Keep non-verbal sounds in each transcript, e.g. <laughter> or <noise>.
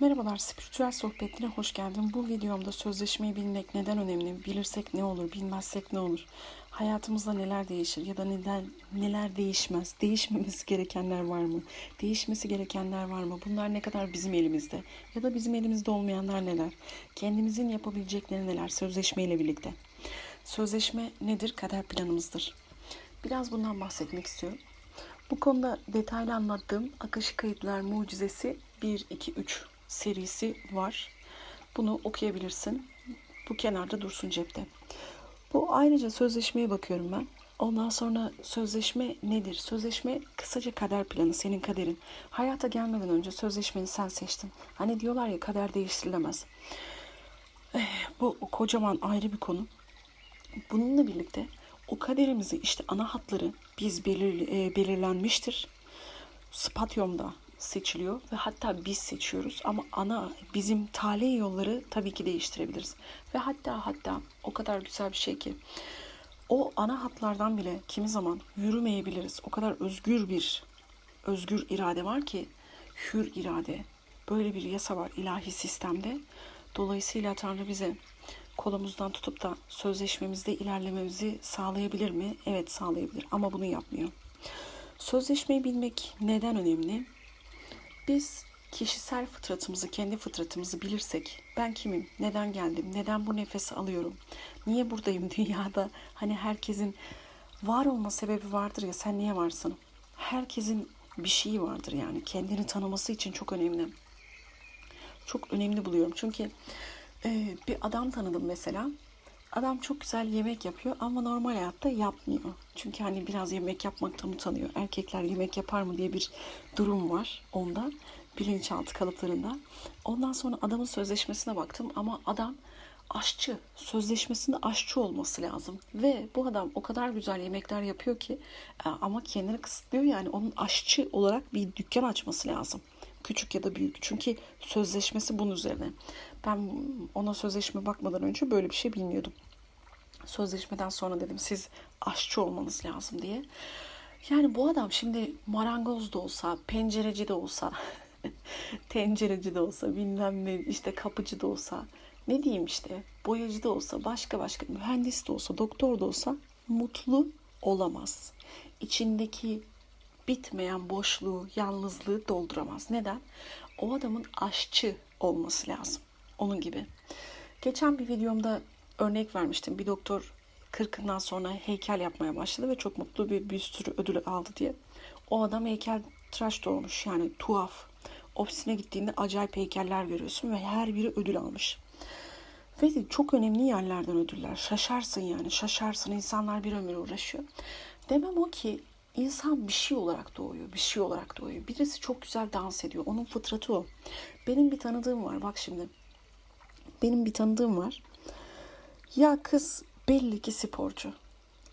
Merhabalar, spiritüel sohbetine hoş geldin. Bu videomda sözleşmeyi bilmek neden önemli, bilirsek ne olur, bilmezsek ne olur, hayatımızda neler değişir ya da neden neler değişmez, değişmemesi gerekenler var mı, değişmesi gerekenler var mı, bunlar ne kadar bizim elimizde ya da bizim elimizde olmayanlar neler, kendimizin yapabilecekleri neler sözleşmeyle birlikte. Sözleşme nedir? Kader planımızdır. Biraz bundan bahsetmek istiyorum. Bu konuda detaylı anlattığım Akışı Kayıtlar Mucizesi 1, 2, 3 serisi var. Bunu okuyabilirsin. Bu kenarda dursun cepte. Bu ayrıca sözleşmeye bakıyorum ben. Ondan sonra sözleşme nedir? Sözleşme kısaca kader planı, senin kaderin. Hayata gelmeden önce sözleşmeni sen seçtin. Hani diyorlar ya kader değiştirilemez. Eh, bu kocaman ayrı bir konu. Bununla birlikte o kaderimizi işte ana hatları biz belir, e, belirlenmiştir. Spatyum'da seçiliyor ve hatta biz seçiyoruz ama ana bizim talih yolları tabii ki değiştirebiliriz. Ve hatta hatta o kadar güzel bir şey ki o ana hatlardan bile kimi zaman yürümeyebiliriz. O kadar özgür bir özgür irade var ki hür irade. Böyle bir yasa var ilahi sistemde. Dolayısıyla Tanrı bize kolumuzdan tutup da sözleşmemizde ilerlememizi sağlayabilir mi? Evet sağlayabilir ama bunu yapmıyor. Sözleşmeyi bilmek neden önemli? Biz kişisel fıtratımızı, kendi fıtratımızı bilirsek, ben kimim, neden geldim, neden bu nefesi alıyorum, niye buradayım <laughs> dünyada, hani herkesin var olma sebebi vardır ya, sen niye varsın? Herkesin bir şeyi vardır yani, kendini tanıması için çok önemli. Çok önemli buluyorum çünkü e, bir adam tanıdım mesela. Adam çok güzel yemek yapıyor ama normal hayatta yapmıyor. Çünkü hani biraz yemek yapmaktan utanıyor. Erkekler yemek yapar mı diye bir durum var onda. Bilinçaltı kalıplarında. Ondan sonra adamın sözleşmesine baktım ama adam aşçı. Sözleşmesinde aşçı olması lazım. Ve bu adam o kadar güzel yemekler yapıyor ki e, ama kendini kısıtlıyor yani onun aşçı olarak bir dükkan açması lazım. Küçük ya da büyük. Çünkü sözleşmesi bunun üzerine. Ben ona sözleşme bakmadan önce böyle bir şey bilmiyordum. Sözleşmeden sonra dedim siz aşçı olmanız lazım diye. Yani bu adam şimdi marangoz da olsa, pencereci de olsa, <laughs> tencereci de olsa, bilmem ne işte kapıcı da olsa, ne diyeyim işte boyacı da olsa, başka başka mühendis de olsa, doktor da olsa mutlu olamaz. İçindeki bitmeyen boşluğu, yalnızlığı dolduramaz. Neden? O adamın aşçı olması lazım. Onun gibi. Geçen bir videomda örnek vermiştim. Bir doktor 40'ından sonra heykel yapmaya başladı ve çok mutlu bir, bir sürü ödül aldı diye. O adam heykel tıraş da olmuş yani tuhaf. Ofisine gittiğinde acayip heykeller görüyorsun ve her biri ödül almış. Ve çok önemli yerlerden ödüller. Şaşarsın yani şaşarsın. İnsanlar bir ömür uğraşıyor. Demem o ki insan bir şey olarak doğuyor. Bir şey olarak doğuyor. Birisi çok güzel dans ediyor. Onun fıtratı o. Benim bir tanıdığım var. Bak şimdi. Benim bir tanıdığım var. Ya kız belli ki sporcu.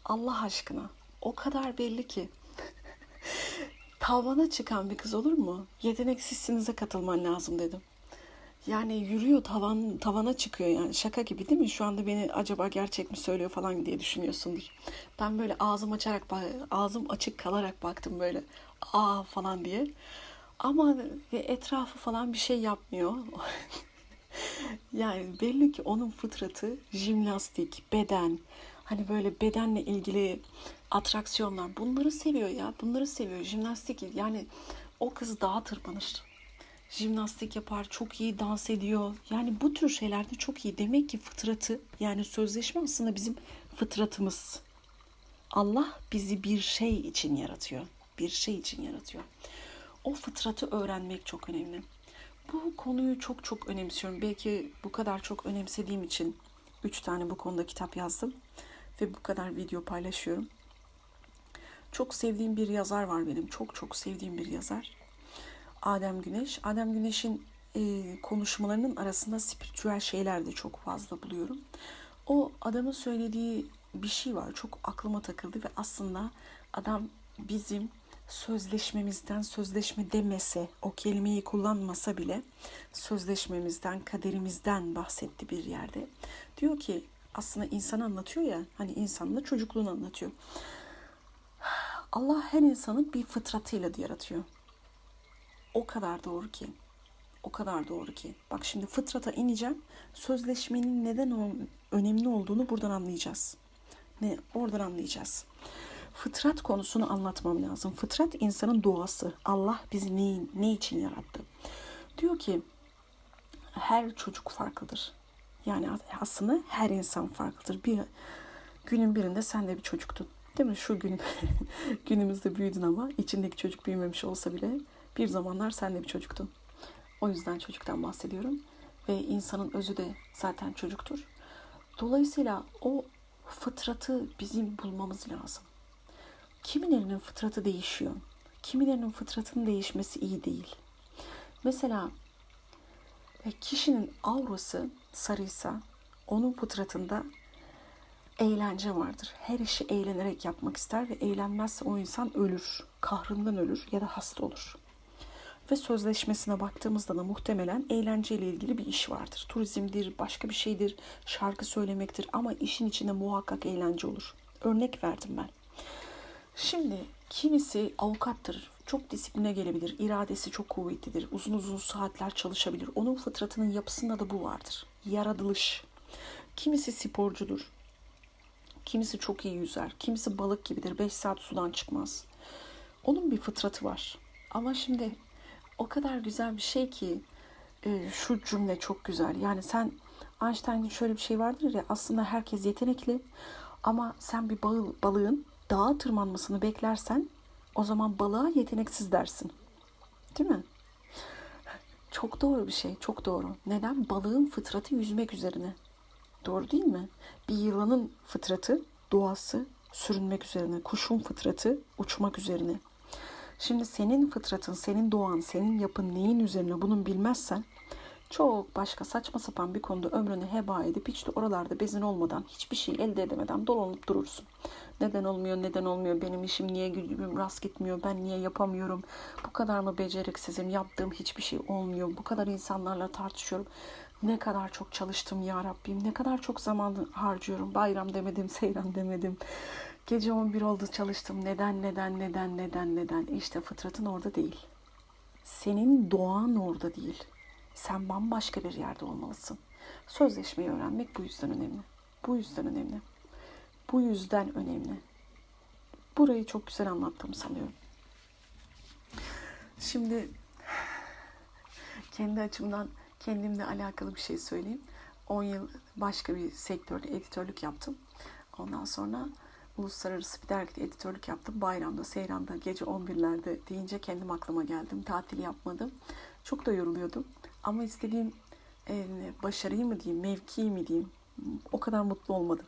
Allah aşkına. O kadar belli ki. <laughs> Tavana çıkan bir kız olur mu? Yeteneksizsinize katılman lazım dedim. Yani yürüyor tavan tavana çıkıyor yani şaka gibi değil mi? Şu anda beni acaba gerçek mi söylüyor falan diye düşünüyorsundur. Ben böyle ağzım açarak ağzım açık kalarak baktım böyle aa falan diye. Ama etrafı falan bir şey yapmıyor. <laughs> yani belli ki onun fıtratı jimnastik, beden, hani böyle bedenle ilgili atraksiyonlar bunları seviyor ya. Bunları seviyor. Jimnastik yani o kız dağa tırmanır jimnastik yapar, çok iyi dans ediyor. Yani bu tür şeylerde çok iyi. Demek ki fıtratı yani sözleşme aslında bizim fıtratımız. Allah bizi bir şey için yaratıyor. Bir şey için yaratıyor. O fıtratı öğrenmek çok önemli. Bu konuyu çok çok önemsiyorum. Belki bu kadar çok önemsediğim için üç tane bu konuda kitap yazdım ve bu kadar video paylaşıyorum. Çok sevdiğim bir yazar var benim. Çok çok sevdiğim bir yazar. Adem Güneş. Adem Güneş'in e, konuşmalarının arasında spiritüel şeyler de çok fazla buluyorum. O adamın söylediği bir şey var. Çok aklıma takıldı ve aslında adam bizim sözleşmemizden sözleşme demese, o kelimeyi kullanmasa bile sözleşmemizden, kaderimizden bahsetti bir yerde. Diyor ki aslında insan anlatıyor ya, hani insanın da çocukluğunu anlatıyor. <sighs> Allah her insanı bir fıtratıyla yaratıyor o kadar doğru ki. O kadar doğru ki. Bak şimdi fıtrata ineceğim. Sözleşmenin neden önemli olduğunu buradan anlayacağız. Ne oradan anlayacağız. Fıtrat konusunu anlatmam lazım. Fıtrat insanın doğası. Allah bizi ne, ne için yarattı? Diyor ki her çocuk farklıdır. Yani aslında her insan farklıdır. Bir günün birinde sen de bir çocuktun. Değil mi? Şu gün <laughs> günümüzde büyüdün ama içindeki çocuk büyümemiş olsa bile bir zamanlar sen de bir çocuktun. O yüzden çocuktan bahsediyorum. Ve insanın özü de zaten çocuktur. Dolayısıyla o fıtratı bizim bulmamız lazım. Kimilerinin fıtratı değişiyor. Kimilerinin fıtratının değişmesi iyi değil. Mesela e, kişinin aurası sarıysa onun fıtratında eğlence vardır. Her işi eğlenerek yapmak ister ve eğlenmezse o insan ölür. Kahrından ölür ya da hasta olur. Ve sözleşmesine baktığımızda da muhtemelen eğlenceyle ilgili bir iş vardır. Turizmdir, başka bir şeydir, şarkı söylemektir ama işin içinde muhakkak eğlence olur. Örnek verdim ben. Şimdi kimisi avukattır. Çok disipline gelebilir. iradesi çok kuvvetlidir. Uzun uzun saatler çalışabilir. Onun fıtratının yapısında da bu vardır. Yaratılış. Kimisi sporcudur. Kimisi çok iyi yüzer. Kimisi balık gibidir. 5 saat sudan çıkmaz. Onun bir fıtratı var. Ama şimdi o kadar güzel bir şey ki e, şu cümle çok güzel. Yani sen Einstein'ın şöyle bir şey vardır ya aslında herkes yetenekli ama sen bir balı, balığın dağa tırmanmasını beklersen o zaman balığa yeteneksiz dersin. Değil mi? Çok doğru bir şey, çok doğru. Neden? Balığın fıtratı yüzmek üzerine. Doğru değil mi? Bir yılanın fıtratı, doğası sürünmek üzerine. Kuşun fıtratı uçmak üzerine. Şimdi senin fıtratın, senin doğan, senin yapın neyin üzerine bunun bilmezsen çok başka saçma sapan bir konuda ömrünü heba edip hiç de oralarda bezin olmadan, hiçbir şey elde edemeden dolanıp durursun. Neden olmuyor, neden olmuyor, benim işim niye gücüm rast gitmiyor, ben niye yapamıyorum, bu kadar mı beceriksizim, yaptığım hiçbir şey olmuyor, bu kadar insanlarla tartışıyorum. Ne kadar çok çalıştım ya Rabbim, ne kadar çok zaman harcıyorum, bayram demedim, seyran demedim. Gece 11 oldu çalıştım, neden, neden, neden, neden, neden. İşte fıtratın orada değil. Senin doğan orada değil. Sen bambaşka bir yerde olmalısın. Sözleşmeyi öğrenmek bu yüzden önemli. Bu yüzden önemli. Bu yüzden önemli. Burayı çok güzel anlattım sanıyorum. Şimdi kendi açımdan kendimle alakalı bir şey söyleyeyim. 10 yıl başka bir sektörde editörlük yaptım. Ondan sonra uluslararası bir dergide editörlük yaptım. Bayramda, seyranda, gece 11'lerde deyince kendim aklıma geldim. Tatil yapmadım. Çok da yoruluyordum. Ama istediğim e, başarıyı mı diyeyim, mevkiyi mi diyeyim o kadar mutlu olmadım.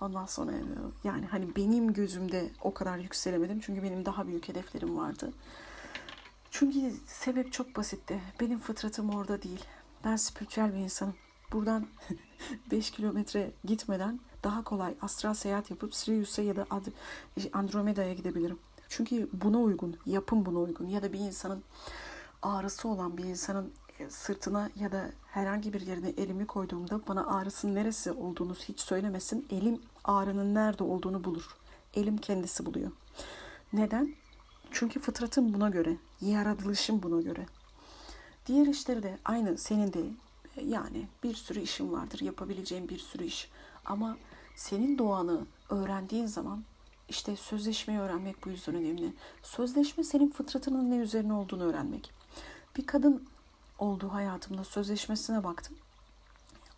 Ondan sonra yani hani benim gözümde o kadar yükselemedim. Çünkü benim daha büyük hedeflerim vardı. Çünkü sebep çok basitti. Benim fıtratım orada değil. Ben spiritüel bir insanım. Buradan <laughs> 5 kilometre gitmeden daha kolay astral seyahat yapıp Sirius'a ya da Andromeda'ya gidebilirim. Çünkü buna uygun, yapım buna uygun. Ya da bir insanın ağrısı olan bir insanın e, sırtına ya da herhangi bir yerine elimi koyduğumda bana ağrısının neresi olduğunu hiç söylemesin. Elim ağrının nerede olduğunu bulur. Elim kendisi buluyor. Neden? Çünkü fıtratım buna göre, yaratılışım buna göre. Diğer işleri de aynı senin de yani bir sürü işin vardır, yapabileceğin bir sürü iş. Ama senin doğanı öğrendiğin zaman işte sözleşmeyi öğrenmek bu yüzden önemli. Sözleşme senin fıtratının ne üzerine olduğunu öğrenmek. Bir kadın olduğu hayatımda sözleşmesine baktım.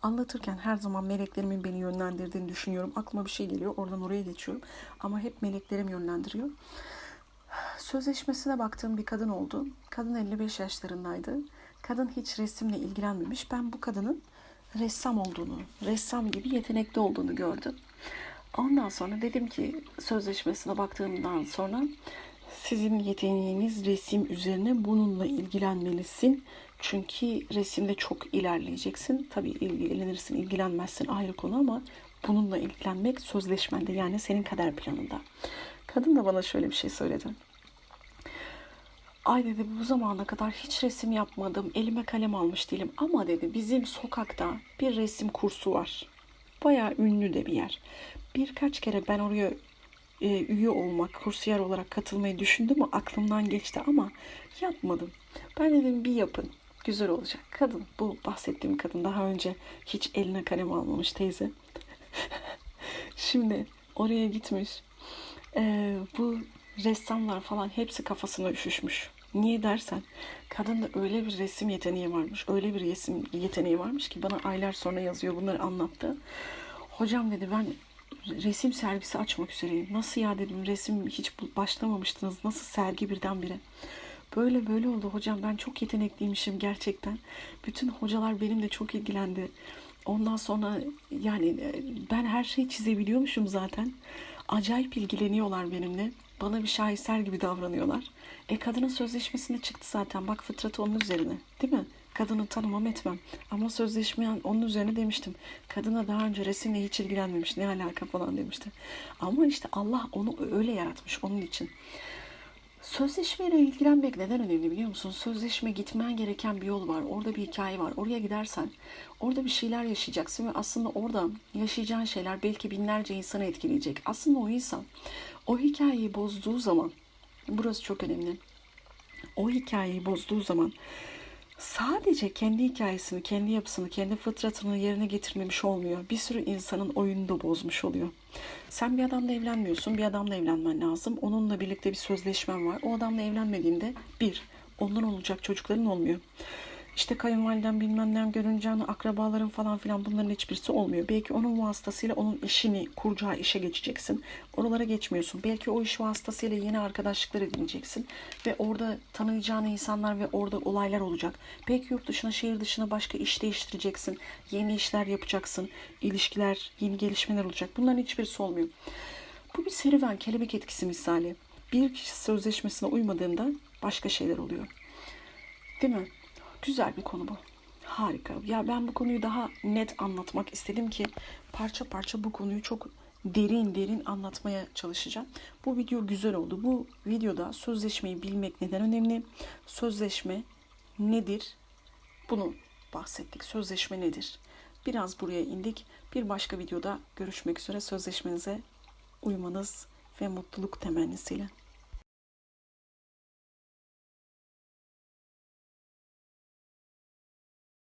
Anlatırken her zaman meleklerimin beni yönlendirdiğini düşünüyorum. Aklıma bir şey geliyor, oradan oraya geçiyorum. Ama hep meleklerim yönlendiriyor. Sözleşmesine baktığım bir kadın oldu. Kadın 55 yaşlarındaydı. Kadın hiç resimle ilgilenmemiş. Ben bu kadının ressam olduğunu, ressam gibi yetenekli olduğunu gördüm. Ondan sonra dedim ki sözleşmesine baktığımdan sonra sizin yeteneğiniz resim üzerine bununla ilgilenmelisin. Çünkü resimde çok ilerleyeceksin. Tabii ilgilenirsin, ilgilenmezsin ayrı konu ama bununla ilgilenmek sözleşmende yani senin kader planında. Kadın da bana şöyle bir şey söyledi. Ay dedi bu zamana kadar hiç resim yapmadım. Elime kalem almış değilim. Ama dedi bizim sokakta bir resim kursu var. Bayağı ünlü de bir yer. Birkaç kere ben oraya e, üye olmak, kursiyer olarak katılmayı düşündüm mü aklımdan geçti ama yapmadım. Ben dedim bir yapın. güzel olacak. Kadın, bu bahsettiğim kadın daha önce hiç eline kalem almamış teyze. <laughs> Şimdi oraya gitmiş. Ee, bu ressamlar falan hepsi kafasına üşüşmüş. Niye dersen kadında öyle bir resim yeteneği varmış. Öyle bir resim yeteneği varmış ki bana aylar sonra yazıyor bunları anlattı. Hocam dedi ben resim sergisi açmak üzereyim. Nasıl ya dedim resim hiç başlamamıştınız. Nasıl sergi birdenbire? Böyle böyle oldu hocam ben çok yetenekliymişim gerçekten. Bütün hocalar benimle çok ilgilendi. Ondan sonra yani e, ben her şeyi çizebiliyormuşum zaten. Acayip ilgileniyorlar benimle. Bana bir şaheser gibi davranıyorlar. E kadının sözleşmesine çıktı zaten. Bak fıtratı onun üzerine. Değil mi? Kadını tanımam etmem. Ama sözleşme onun üzerine demiştim. Kadına daha önce resimle hiç ilgilenmemiş. Ne alaka falan demişti. Ama işte Allah onu öyle yaratmış onun için. Sözleşmeyle ilgilenmek neden önemli biliyor musun? Sözleşme gitmen gereken bir yol var. Orada bir hikaye var. Oraya gidersen orada bir şeyler yaşayacaksın ve aslında orada yaşayacağın şeyler belki binlerce insanı etkileyecek. Aslında o insan o hikayeyi bozduğu zaman burası çok önemli. O hikayeyi bozduğu zaman sadece kendi hikayesini, kendi yapısını, kendi fıtratını yerine getirmemiş olmuyor. Bir sürü insanın oyununu da bozmuş oluyor. Sen bir adamla evlenmiyorsun, bir adamla evlenmen lazım. Onunla birlikte bir sözleşmen var. O adamla evlenmediğinde bir, ondan olacak çocukların olmuyor. İşte kayınvaliden bilmem ne görüneceğini, akrabaların falan filan bunların hiçbirisi olmuyor. Belki onun vasıtasıyla onun işini, kuracağı işe geçeceksin. Oralara geçmiyorsun. Belki o iş vasıtasıyla yeni arkadaşlıklar edineceksin. Ve orada tanıyacağın insanlar ve orada olaylar olacak. Belki yurt dışına, şehir dışına başka iş değiştireceksin. Yeni işler yapacaksın. ilişkiler, yeni gelişmeler olacak. Bunların hiçbirisi olmuyor. Bu bir serüven, kelebek etkisi misali. Bir kişi sözleşmesine uymadığında başka şeyler oluyor. Değil mi? Güzel bir konu bu. Harika. Ya ben bu konuyu daha net anlatmak istedim ki parça parça bu konuyu çok derin derin anlatmaya çalışacağım. Bu video güzel oldu. Bu videoda sözleşmeyi bilmek neden önemli? Sözleşme nedir? Bunu bahsettik. Sözleşme nedir? Biraz buraya indik. Bir başka videoda görüşmek üzere. Sözleşmenize uymanız ve mutluluk temennisiyle.